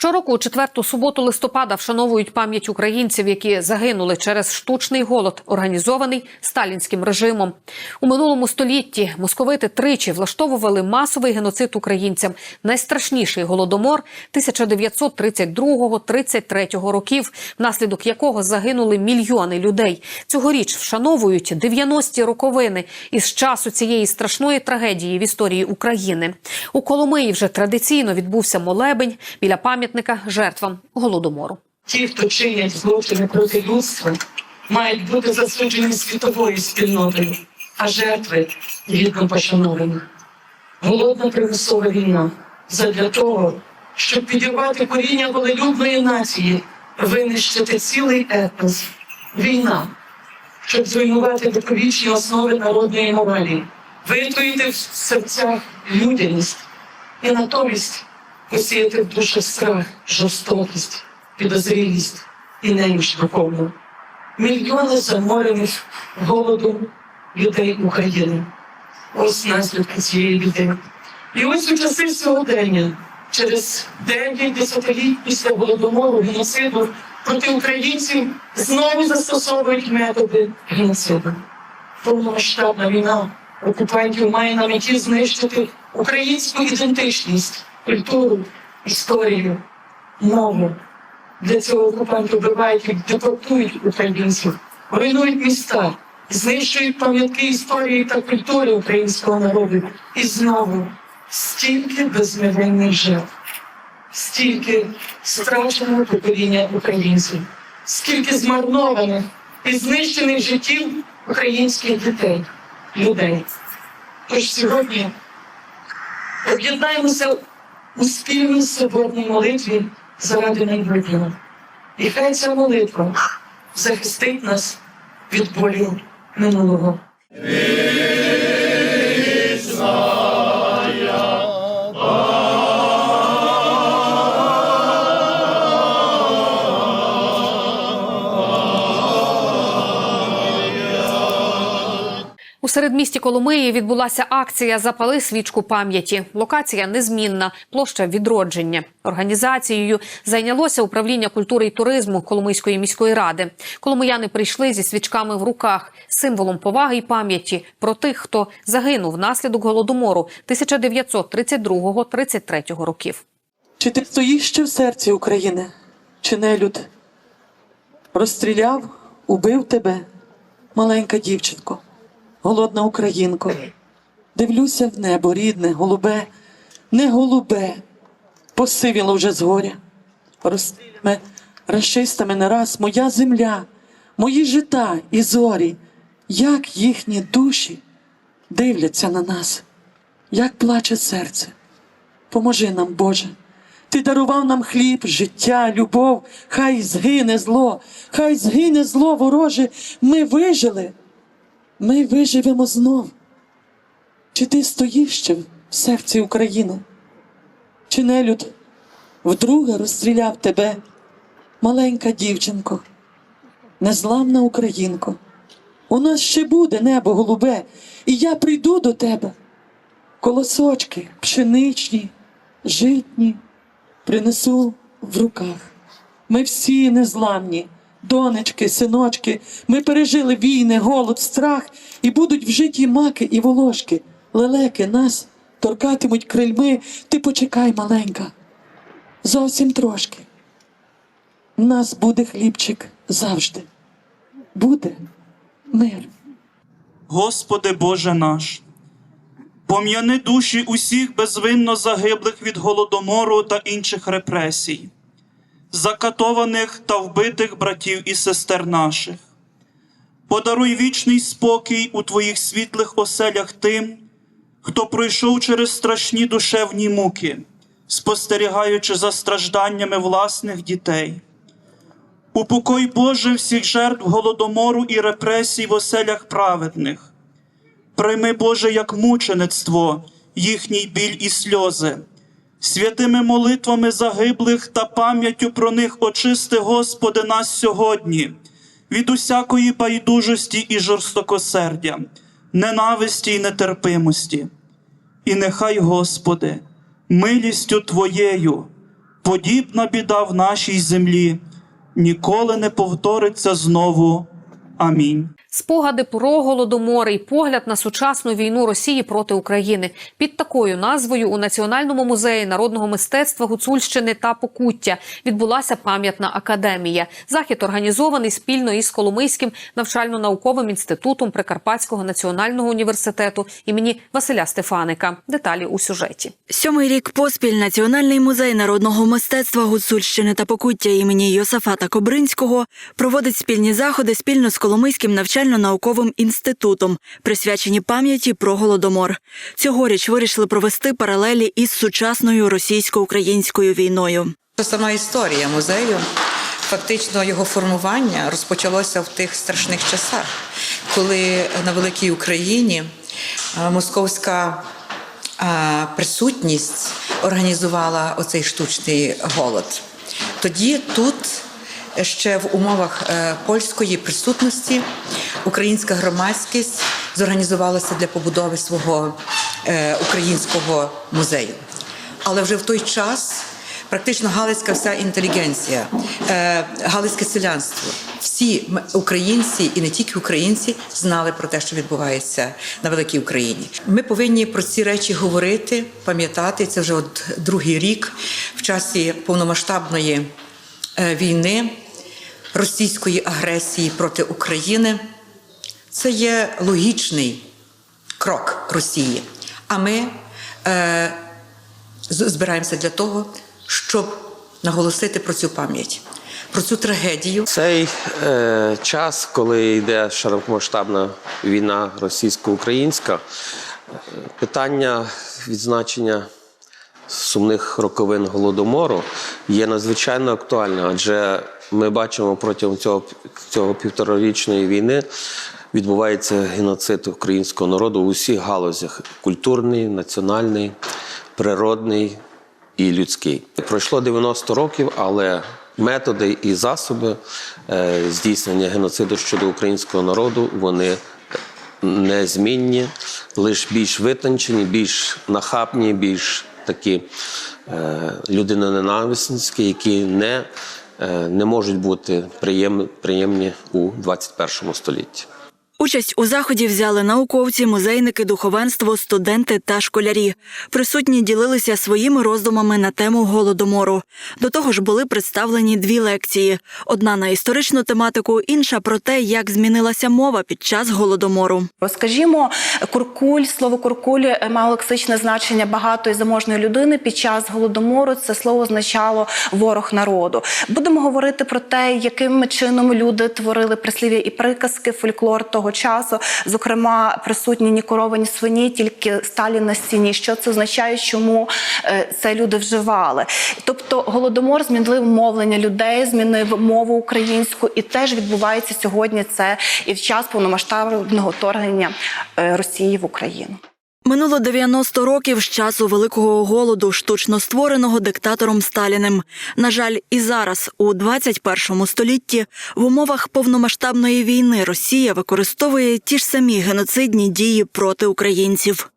Щороку у четверту суботу листопада вшановують пам'ять українців, які загинули через штучний голод, організований сталінським режимом. У минулому столітті московити тричі влаштовували масовий геноцид українцям. Найстрашніший голодомор 1932-33 років, внаслідок якого загинули мільйони людей. Цьогоріч вшановують 90-ті роковини із часу цієї страшної трагедії в історії України. У Коломиї вже традиційно відбувся молебень біля пам'ятника жертвам голодомору. Ті, хто чинять злочини проти людства, мають бути засуджені світовою спільнотою, а жертви гідно пошановані. Голодна примусова війна задля того, щоб підірвати коріння волелюбної нації, винищити цілий етнос. Війна, щоб зруйнувати довговічні основи народної моралі, витруїти в серцях людяність і натомість посіяти в душах страх, жорстокість, підозрілість і неміч духовну. Мільйони заморених голодом людей України. Ось наслідки цієї біди. І ось у часи сьогодення, через 9 десятиліть після голодомору геноциду проти українців знову застосовують методи геноциду. Повномасштабна війна окупантів має на меті знищити українську ідентичність, культуру, історію, мову. Для цього окупанти вбивають і депортують українців, руйнують міста, знищують пам'ятки історії та культури українського народу. І знову стільки безмірних жертв, стільки страченого покоління українців, скільки змарнованих і знищених життів українських дітей, людей. Тож сьогодні об'єднаємося у спільній соборній молитві заради майбутнього. І хай ця молитва захистить нас від болю минулого. У середмісті Коломиї відбулася акція Запали свічку пам'яті. Локація незмінна, площа відродження. Організацією зайнялося управління культури і туризму Коломийської міської ради. Коломияни прийшли зі свічками в руках, символом поваги і пам'яті про тих, хто загинув внаслідок голодомору 1932-33 років. Чи ти стоїш ще в серці України, чи нелюд? Розстріляв, убив тебе, маленька дівчинко, голодна українко. Дивлюся в небо, рідне, голубе, не голубе, посивіло вже згоря. Розстрілями, расистами не раз моя земля, мої жита і зорі, як їхні душі дивляться на нас, як плаче серце. Поможи нам, Боже. Ти дарував нам хліб, життя, любов, хай згине зло, хай згине зло вороже. Ми вижили, ми виживемо знов. Чи ти стоїш ще в серці України? Чи нелюд вдруге розстріляв тебе, маленька дівчинко, незламна українко? У нас ще буде небо голубе, і я прийду до тебе. Колосочки пшеничні, житні принесу в руках. Ми всі незламні, донечки, синочки, ми пережили війни, голод, страх, і будуть в житті маки і волошки. Лелеки нас торкатимуть крильми. Ти почекай, маленька. Зовсім трошки. В нас буде хлібчик завжди. Буде мир. Господи Боже наш, пом'яни душі усіх безвинно загиблих від голодомору та інших репресій, закатованих та вбитих братів і сестер наших. Подаруй вічний спокій у Твоїх світлих оселях тим, хто пройшов через страшні душевні муки, спостерігаючи за стражданнями власних дітей. Упокой Боже всіх жертв голодомору і репресій в оселях праведних. Прийми, Боже, як мучеництво, їхній біль і сльози, святими молитвами загиблих та пам'яттю про них очисти, Господи, нас сьогодні, від усякої байдужості і жорстокосердя, ненависті й нетерпимості. І нехай, Господи, милістю Твоєю подібна біда в нашій землі ніколи не повториться знову. Амінь. Спогади про голодомор і погляд на сучасну війну Росії проти України під такою назвою у Національному музеї народного мистецтва Гуцульщини та Покуття відбулася пам'ятна академія. Захід організований спільно із Коломийським навчально-науковим інститутом Прикарпатського національного університету імені Василя Стефаника. Деталі у сюжеті. Сьомий рік поспіль Національний музей народного мистецтва Гуцульщини та Покуття імені Йосафата Кобринського проводить спільні заходи спільно з Коломийським навчально-науковим інститутом, присвячені пам'яті про голодомор. Цьогоріч вирішили провести паралелі із сучасною російсько-українською війною. Сама історія музею, фактично його формування розпочалося в тих страшних часах, коли на великій Україні е, московська е, присутність організувала оцей штучний голод. Тоді тут ще в умовах е, польської присутності українська громадськість зорганізувалася для побудови свого е, українського музею. Але вже в той час практично галицька вся інтелігенція, е, галицьке селянство, всі українці і не тільки українці знали про те, що відбувається на великій Україні. Ми повинні про ці речі говорити, пам'ятати. Це вже от другий рік в часі повномасштабної війни, російської агресії проти України. Це є логічний крок Росії. А ми е, збираємося для того, щоб наголосити про цю пам'ять, про цю трагедію. Цей е, час, коли йде широкомасштабна війна російсько-українська, е, питання відзначення сумних роковин голодомору є надзвичайно актуальне, адже ми бачимо протягом цього, цього півторарічної війни. Відбувається геноцид українського народу у усіх галузях: культурний, національний, природний і людський. Пройшло 90 років, але методи і засоби е, здійснення геноциду щодо українського народу вони незмінні, лише більш витончені, більш нахабні, більш такі е, людиноненависницькі, які не, не можуть бути приєм, приємні у 21 столітті. Участь у заході взяли науковці, музейники, духовенство, студенти та школярі. Присутні ділилися своїми роздумами на тему голодомору. До того ж, були представлені дві лекції: одна на історичну тематику, інша про те, як змінилася мова під час голодомору. Скажімо, куркуль, слово куркуль мало лексичне значення багатої заможної людини. Під час голодомору це слово означало ворог народу. Будемо говорити про те, яким чином люди творили прислів'я і приказки, фольклор того часу. Зокрема, присутні ні корови, ні свині, тільки сталі на стіні. Що це означає, чому е, це люди вживали? Тобто, голодомор змінив мовлення людей, змінив мову українську, і теж відбувається сьогодні це і в час повномасштабного вторгнення е, Росії в Україну. Минуло 90 років з часу великого голоду, штучно створеного диктатором Сталіним. На жаль, і зараз, у 21 столітті, в умовах повномасштабної війни Росія використовує ті ж самі геноцидні дії проти українців.